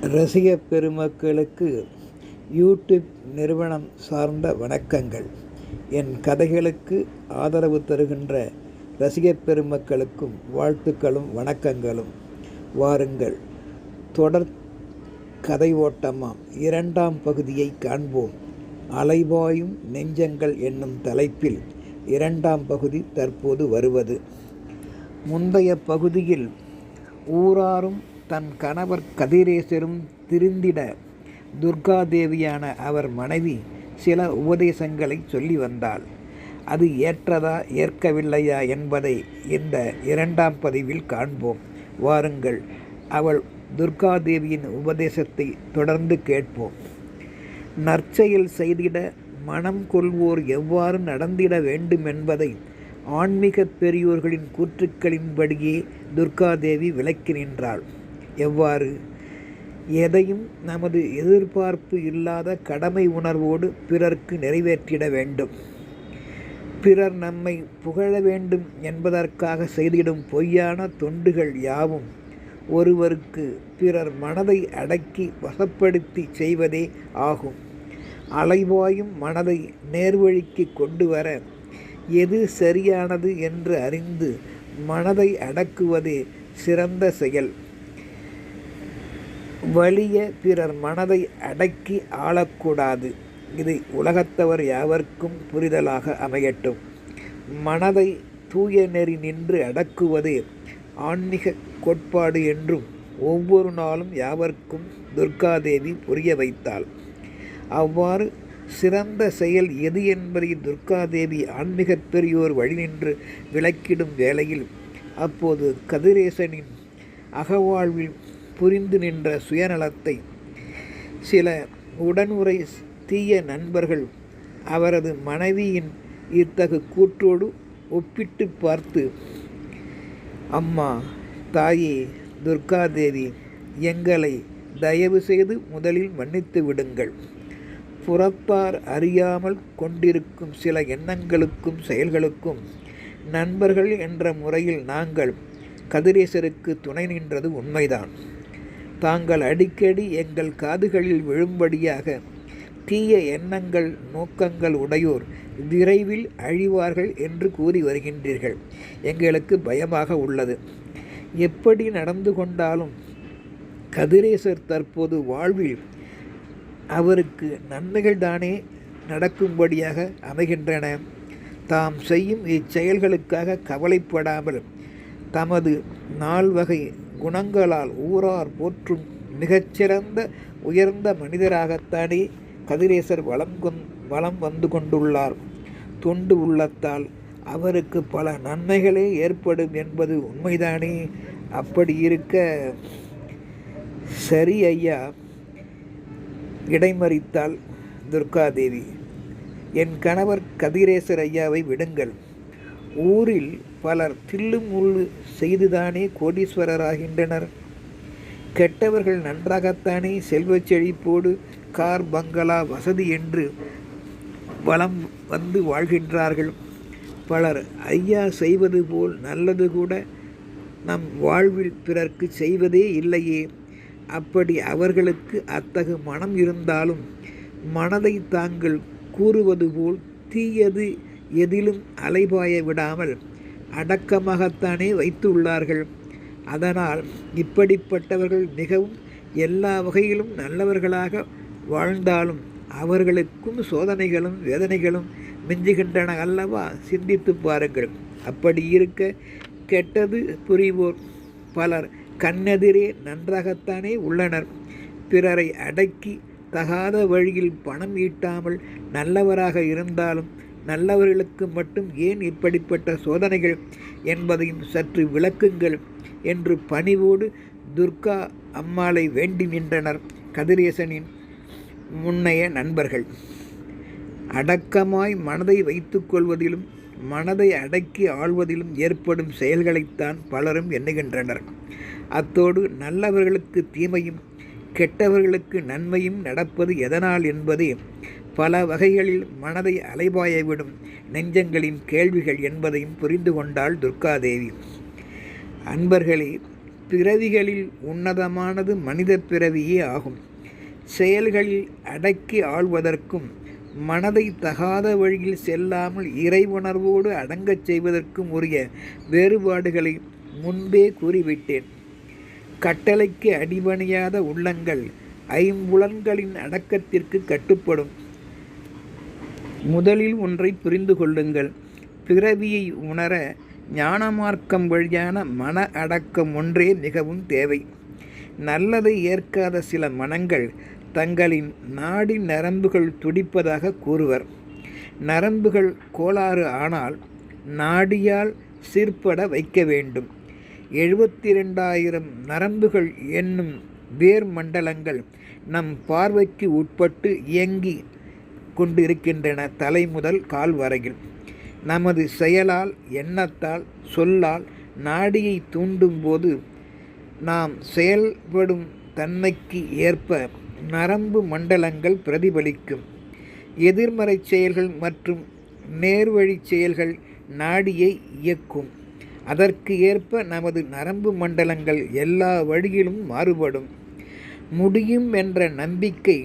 ரசிக பெருமக்களுக்கு யூடியூப் நிறுவனம் சார்ந்த வணக்கங்கள். என் கதைகளுக்கு ஆதரவு தருகின்ற ரசிக பெருமக்களுக்கும் வாழ்த்துக்களும் வணக்கங்களும். வாருங்கள். தொடர் கதை ஓட்டமாம். இரண்டாம் பகுதியை காண்போம். அலைபாயும் நெஞ்சங்கள் என்னும் தலைப்பில் இரண்டாம் பகுதி தற்போது வருவது. முந்தைய பகுதியில் ஊராரும் தன் கணவர் கதிரேசரும் திருந்திட துர்காதேவியான அவர் மனைவி சில உபதேசங்களை சொல்லி வந்தாள். அது ஏற்றதா ஏற்கவில்லையா என்பதை இந்த இரண்டாம் பதிவில் காண்போம். வாருங்கள் அவள் துர்காதேவியின் உபதேசத்தை தொடர்ந்து கேட்போம். நற்செயல் செய்திட மனம் கொள்வோர் எவ்வாறு நடந்திட வேண்டும் என்பதை ஆன்மீக பெரியோர்களின் கூற்றுக்களின்படியே துர்காதேவி விளக்கி நின்றாள். எவ்வாறு? எதையும் நமது எதிர்பார்ப்பு இல்லாத கடமை உணர்வோடு பிறர்க்கு நிறைவேற்றிட வேண்டும். பிறர் நம்மை புகழ வேண்டும் என்பதற்காக செய்திடும் பொய்யான தொண்டுகள் யாவும் ஒருவருக்கு பிறர் மனதை அடக்கி வசப்படுத்தி செய்வதே ஆகும். அலைவாயும் மனதை நேர்வழிக்கு கொண்டு வர எது சரியானது என்று அறிந்து மனதை அடக்குவதே சிறந்த செயல். வலிய பிறர் மனதை அடக்கி ஆளக்கூடாது. இது உலகத்தவர் யாவர்க்கும் புரிதலாக அமையட்டும். மனதை தூய நெறி நின்று அடக்குவதே ஆன்மீக கோட்பாடு என்றும் ஒவ்வொரு நாளும் யாவர்க்கும் துர்காதேவி புரிய வைத்தாள். அவ்வாறு சிறந்த செயல் எது என்பதை துர்காதேவி ஆன்மீக பெரியோர் வழி நின்று விளக்கிடும் வேளையில் அப்போது கதிரேசனின் அகவாழ்வில் புரிந்து நின்ற சுயநலத்தை. சில உடனுரை தீய நண்பர்கள் அவரது மனைவியின் இத்தகு கூற்றோடு ஒப்பிட்டு பார்த்து அம்மா தாயே துர்காதேவி எங்களை தயவு செய்து முதலில் மன்னித்து விடுங்கள். புறத்தார் அறியாமல் கொண்டிருக்கும் சில எண்ணங்களுக்கும் செயல்களுக்கும் நண்பர்கள் என்ற முறையில் நாங்கள் கதிரேசருக்கு துணை நின்றது உண்மைதான். தாங்கள் அடிக்கடி எங்கள் காதுகளில் விழும்படியாக தீய எண்ணங்கள் நோக்கங்கள் உடையோர் விரைவில் அழிவார்கள் என்று கூறி வருகின்றீர்கள். எங்களுக்கு பயமாக உள்ளது. எப்படி நடந்து கொண்டாலும் கதிரேசர் தற்போது வாழ்வில் அவருக்கு நன்மைகள் தானே நடக்கும்படியாக அமைகின்றன. தாம் செய்யும் இச்செயல்களுக்காக கவலைப்படாமல் தமது நால்வகை குணங்களால் ஊரார் போற்றும் மிகச்சிறந்த உயர்ந்த மனிதராகத்தானே கதிரேசர் வளம் கொந் வளம் வந்து கொண்டுள்ளார். தொண்டு உள்ளத்தால் அவருக்கு பல நன்மைகளே ஏற்படும் என்பது உண்மைதானே? அப்படி இருக்க சரி ஐயா இடைமறித்தாள் துர்காதேவி. என் கணவர் கதிரேசர் ஐயாவை விடுங்கள். ஊரில் பலர் தில்லு முள்ளு செய்துதானே கோடீஸ்வரராகின்றனர். கெட்டவர்கள் நன்றாகத்தானே செல்வச் செழிப்போடு கார் பங்களா வசதி என்று வளம் வந்து வாழ்கின்றார்கள். பலர் ஐயா செய்வது போல் நல்லது கூட நம் வாழ்வில் பிறர்க்கு செய்வதே இல்லையே. அப்படி அவர்களுக்கு அத்தகு மனம் இருந்தாலும் மனதை தாங்கள் கூறுவது போல் தீயது எதிலும் அலைபாய விடாமல் அடக்கமாகத்தானே வைத்து உள்ளார்கள் அதனால் இப்படிப்பட்டவர்கள் மிகவும் எல்லா வகையிலும் நல்லவர்களாக வாழ்ந்தாலும் அவர்களுக்கும் சோதனைகளும் வேதனைகளும் மிஞ்சுகின்றன அல்லவா? சிந்தித்து பாருங்கள். அப்படி இருக்க கெட்டது புரிவோர் பலர் கண்ணெதிரே நன்றாகத்தானே உள்ளனர். பிறரை அடக்கி தகாத வழியில் பணம் ஈட்டாமல் நல்லவராக இருந்தாலும் நல்லவர்களுக்கு மட்டும் ஏன் இப்படிப்பட்ட சோதனைகள் என்பதையும் சற்று விளக்குங்கள் என்று பணிவோடு துர்கா அம்மாளை வேண்டி நின்றனர் கதிரேசனின் முன்னைய நண்பர்கள். அடக்கமாய் மனதை வைத்துக்கொள்வதிலும் மனதை அடக்கி ஆள்வதிலும் ஏற்படும் செயல்களைத்தான் பலரும் எண்ணுகின்றனர். அத்தோடு நல்லவர்களுக்கு தீமையும் கெட்டவர்களுக்கு நன்மையும் நடப்பது எதனால் என்பதே பல வகைகளில் மனதை அலைபாயவிடும் நெஞ்சங்களின் கேள்விகள் என்பதையும் புரிந்து கொண்டாள் துர்காதேவி. அன்பர்களே பிறவிகளில் உன்னதமானது மனித பிறவியே ஆகும். செயல்களில் அடக்கி ஆள்வதற்கும் மனதை தகாத வழியில் செல்லாமல் இறைவுணர்வோடு அடங்கச் செய்வதற்கும் உரிய வேறுபாடுகளை முன்பே கூறிவிட்டேன். கட்டளைக்கு அடிபணியாத உள்ளங்கள் ஐம்புலன்களின் அடக்கத்திற்கு கட்டுப்படும். முதலில் ஒன்றை புரிந்து கொள்ளுங்கள். பிறவியை உணர ஞானமார்க்கம் வழியான மன அடக்கம் ஒன்றே மிகவும் தேவை. நல்லதை ஏற்காத சில மனங்கள் தங்களின் நாடி நரம்புகள் துடிப்பதாக கூறுவர். நரம்புகள் கோளாறு ஆனால் நாடியால் சீர்பட வைக்க வேண்டும். எழுபத்தி ரெண்டாயிரம் நரம்புகள் என்னும் வேர் மண்டலங்கள் நம் பார்வைக்கு உட்பட்டு இயங்கி கொண்டிருக்கின்றன தலை முதல் கால் வரையில். நமது செயலால் எண்ணத்தால் சொல்லால் நாடியை தூண்டும்போது நாம் செயல்படும் தன்மைக்கு ஏற்ப நரம்பு மண்டலங்கள் பிரதிபலிக்கும். எதிர்மறை செயல்கள் மற்றும் நேர்வழி செயல்கள் நாடியை இயக்கும். அதற்கு ஏற்ப நமது நரம்பு மண்டலங்கள் எல்லா வழியிலும் மாறுபடும். முடியும் என்ற நம்பிக்கை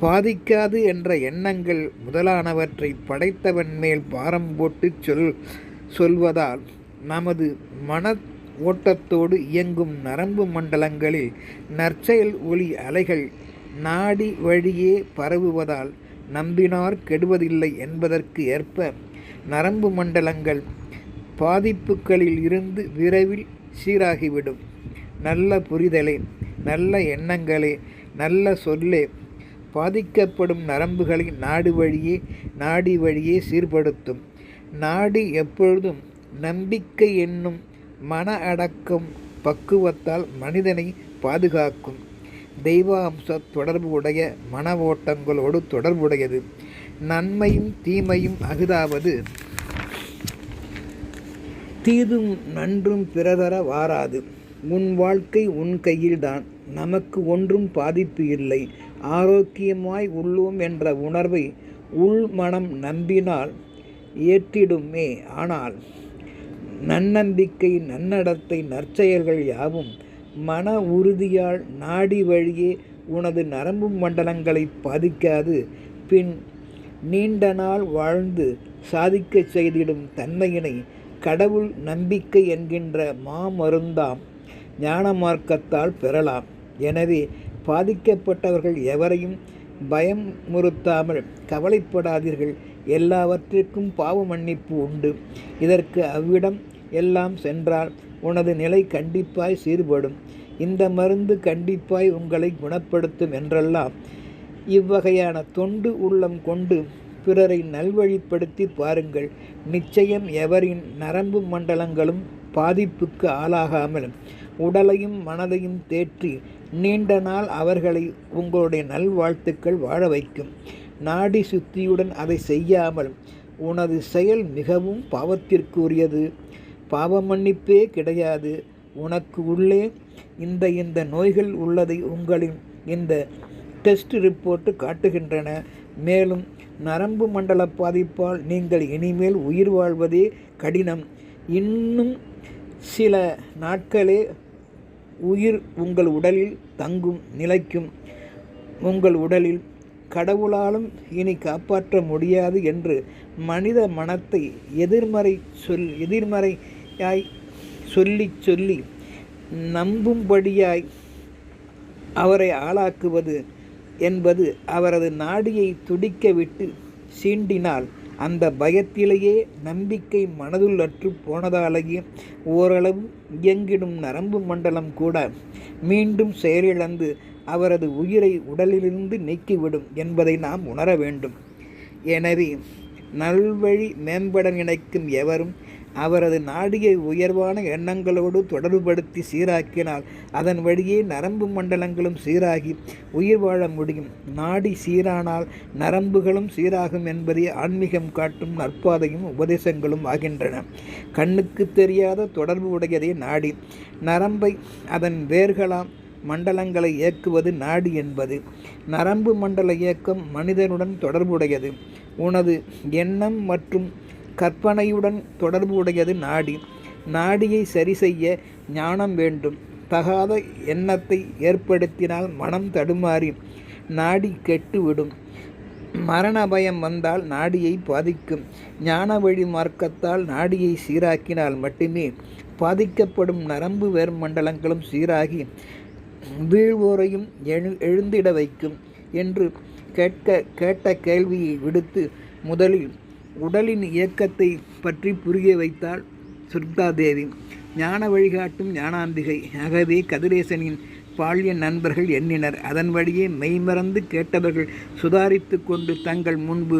பாதிக்காது என்ற எண்ணங்கள் முதலானவற்றை படைத்தவன் மேல் பாரம் போட்டு சொல் சொல்வதால் நமது மன ஓட்டத்தோடு இயங்கும் நரம்பு மண்டலங்களில் நற்செயல் ஒளி அலைகள் நாடி வழியே பரவுவதால் நம்பினார் கெடுவதில்லை என்பதற்கு ஏற்ப நரம்பு மண்டலங்கள் பாதிப்புகளில் இருந்து விரைவில் சீராகிவிடும். நல்ல புரிதலே நல்ல எண்ணங்களே நல்ல சொல்லே பாதிக்கப்படும் நரம்புகளை நாடு வழியே நாடி வழியே சீர்படுத்தும். நாடி எப்பொழுதும் நம்பிக்கை என்னும் மன அடக்கம் பக்குவத்தால் மனிதனை பாதுகாக்கும். தெய்வ அம்ச தொடர்பு உடைய மன ஓட்டங்களோடு தொடர்புடையது. நன்மையும் தீமையும் அகுதாவது தீதும் நன்றும் பிறதர வாராது. உன் வாழ்க்கை உன் கையில்தான். நமக்கு ஒன்றும் பாதிப்பு இல்லை. ஆரோக்கியமாய் உள்ளோம் என்ற உணர்வை உள் மனம் நம்பினால் ஏற்றிடுமே. ஆனால் நன்னம்பிக்கை நன்னடத்தை நற்செயல்கள் யாவும் மன உறுதியால் நாடி வழியே உனது நரம்பு மண்டலங்களை பாதிக்காது. பின் நீண்ட நாள் வாழ்ந்து சாதிக்கச் செய்திடும் தன்மையினை கடவுள் நம்பிக்கை என்கின்ற மாமருந்தாம் ஞான மார்க்கத்தால் பெறலாம். எனவே பாதிக்கப்பட்டவர்கள் எவரையும் பயமுறுத்தாமல் கவலைப்படாதீர்கள். எல்லாவற்றிற்கும் பாவ மன்னிப்பு உண்டு. இதற்கு அவ்விடம் எல்லாம் சென்றால் உனது நிலை கண்டிப்பாய் சீர்படும். இந்த மருந்து கண்டிப்பாய் உங்களை குணப்படுத்தும் என்றெல்லாம் இவ்வகையான தொண்டு உள்ளம் கொண்டு பிறரை நல்வழிப்படுத்தி பாருங்கள். நிச்சயம் எவரின் நரம்பு மண்டலங்களும் பாதிப்புக்கு ஆளாகாமல் உடலையும் மனதையும் தேற்றி நீண்ட நாள் அவர்களை உங்களுடைய நல்வாழ்த்துக்கள் வாழ வைக்கும். நாடி சுத்தியுடன் அதை செய்யாமல் உனது செயல் மிகவும் பாவத்திற்குரியது. பாவ மன்னிப்பே கிடையாது. உனக்கு உள்ளே இந்த இந்த நோய்கள் உள்ளதை உங்களின் இந்த டெஸ்ட் ரிப்போர்ட்டு காட்டுகின்றன. மேலும் நரம்பு மண்டல பாதிப்பால் நீங்கள் இனிமேல் உயிர் வாழ்வதே கடினம். இன்னும் சில நாட்களே உயிர் உங்கள் உடலில் தங்கும் நிலைக்கும். உங்கள் உடலில் கடவுளாலும் இனி காப்பாற்ற முடியாது என்று மனித மனத்தை எதிர்மறை சொல் எதிர்மறையாய் சொல்லி சொல்லி நம்பும்படியாய் அவரை ஆளாக்குவது என்பது அவரது நாடியை துடிக்க விட்டு சீண்டினால் அந்த பயத்திலேயே நம்பிக்கை மனதுள் அற்று போனதாலேயே ஓரளவு இயங்கிடும் நரம்பு மண்டலம் கூட மீண்டும் செயலிழந்து அவரது உயிரை உடலிலிருந்து நீக்கிவிடும் என்பதை நாம் உணர வேண்டும். எனவே நல்வழி மேம்பட நினைக்கும் எவரும் அவரது நாடியை உயர்வான எண்ணங்களோடு தொடர்புபடுத்தி சீராக்கினால் அதன் வழியே நரம்பு மண்டலங்களும் சீராகி உயிர் வாழ முடியும். நாடி சீரானால் நரம்புகளும் சீராகும் என்பதை ஆன்மீகம் காட்டும் நற்பாதையும் உபதேசங்களும் ஆகின்றன. கண்ணுக்கு தெரியாத தொடர்பு உடையதே நாடி. நரம்பை அதன் வேர்களாம் மண்டலங்களை இயக்குவது நாடி என்பது. நரம்பு மண்டல இயக்கம் மனிதனுடன் தொடர்புடையது. உனது எண்ணம் மற்றும் கற்பனையுடன் தொடர்பு உடையது நாடி. நாடியை சரி செய்ய ஞானம் வேண்டும். தகாத எண்ணத்தை ஏற்படுத்தினால் மனம் தடுமாறி நாடி கெட்டுவிடும். மரண பயம் வந்தால் நாடியை பாதிக்கும். ஞான வழி மார்க்கத்தால் நாடியை சீராக்கினால் மட்டுமே பாதிக்கப்படும் நரம்பு வேர் மண்டலங்களும் சீராகி வீழ்வோரையும் எழு எழுந்திட வைக்கும் என்று கேட்க கேட்ட கேள்வியை விடுத்து முதலில் உடலின் இயக்கத்தை பற்றி புரிய வைத்தாள் சுர்தாதேவி ஞான வழிகாட்டும் ஞானாம்பிகை. ஆகவே கதிரேசனின் பால்ய நண்பர்கள் எண்ணினர். அதன் வழியே மெய்மறந்து கேட்டவர்கள் சுதாரித்து கொண்டு தங்கள் முன்பு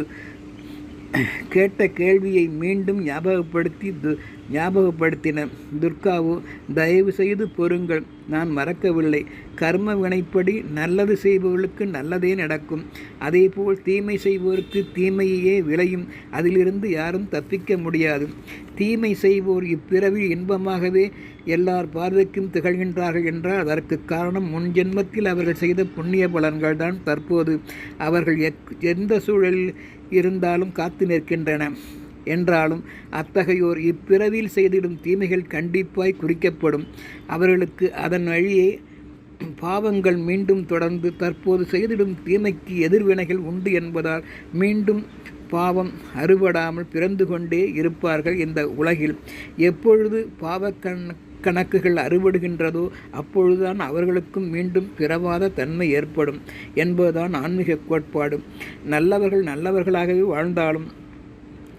கேட்ட கேள்வியை மீண்டும் ஞாபகப்படுத்தி து ஞாபகப்படுத்தின. துர்காவோ தயவு செய்து பொறுங்கள். நான் மறக்கவில்லை. கர்ம வினைப்படி நல்லது செய்பவர்களுக்கு நல்லதே நடக்கும். அதேபோல் தீமை செய்வோருக்கு தீமையே விளையும். அதிலிருந்து யாரும் தப்பிக்க முடியாது. தீமை செய்வோர் இப்பிறவி இன்பமாகவே எல்லார் பார்வைக்கும் திகழ்கின்றார்கள் என்றால் அதற்கு காரணம் முன் ஜென்மத்தில் அவர்கள் செய்த புண்ணிய பலன்கள் தான் தற்போது. அவர்கள் எக் எந்த சூழலில் இருந்தாலும் காத்து நிற்கின்றன. என்றாலும் அத்தகையோர் இப்பிறவியில் செய்திடும் தீமைகள் கண்டிப்பாய் குறிக்கப்படும். அவர்களுக்கு அதன் வழியே பாவங்கள் மீண்டும் தொடர்ந்து தற்போது செய்திடும் தீமைக்கு எதிர்வினைகள் உண்டு என்பதால் மீண்டும் பாவம் அறுபடாமல் பிறந்து கொண்டே இருப்பார்கள் இந்த உலகில். எப்பொழுது பாவக்கண் கணக்குகள் அறுபடுகின்றதோ அப்பொழுதுதான் அவர்களுக்கும் மீண்டும் பிறவாத தன்மை ஏற்படும் என்பதுதான் ஆன்மீக கோட்பாடு. நல்லவர்கள் நல்லவர்களாகவே வாழ்ந்தாலும்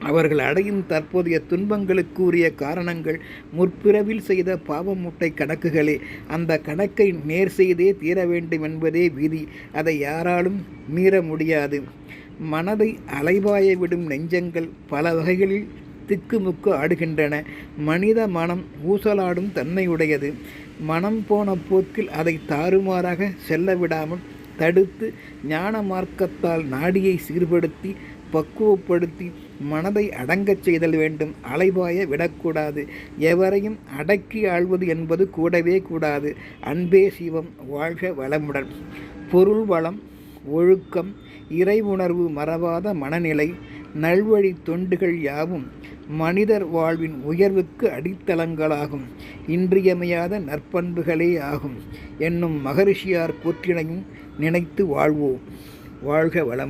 அவர்கள் அடையும் தற்போதைய துன்பங்களுக்கு உரிய காரணங்கள் முற்பிறவில் செய்த பாவமூட்டை கணக்குகளே. அந்த கணக்கை நேர் செய்தே தீர வேண்டும் என்பதே விதி. அதை யாராலும் மீற முடியாது. மனதை அலைவாய விடும் நெஞ்சங்கள் பல வகைகளில் திக்குமுக்கு ஆடுகின்றன. மனித மனம் ஊசலாடும் தன்மையுடையது. மனம் போன போக்கில் அதை தாறுமாறாக செல்ல விடாமல் தடுத்து ஞான மார்க்கத்தால் நாடியை சீர்படுத்தி பக்குவப்படுத்தி மனதை அடங்கச் செய்தல் வேண்டும். அலைபாய விடக்கூடாது. எவரையும் அடக்கி ஆள்வது என்பது கூடவே கூடாது. அன்பே சிவம் வாழ்க வளமுடன். பொருள் வளம் ஒழுக்கம் இறை உணர்வு மறவாத மனநிலை நல்வழி தொண்டுகள் யாவும் மனிதர் வாழ்வின் உயர்வுக்கு அடித்தளங்களாகும். இன்றியமையாத நற்பண்புகளே ஆகும். என்னும் மகரிஷியார் கூற்றினையும் நினைத்து வாழ்வோம். வாழ்க வளம்.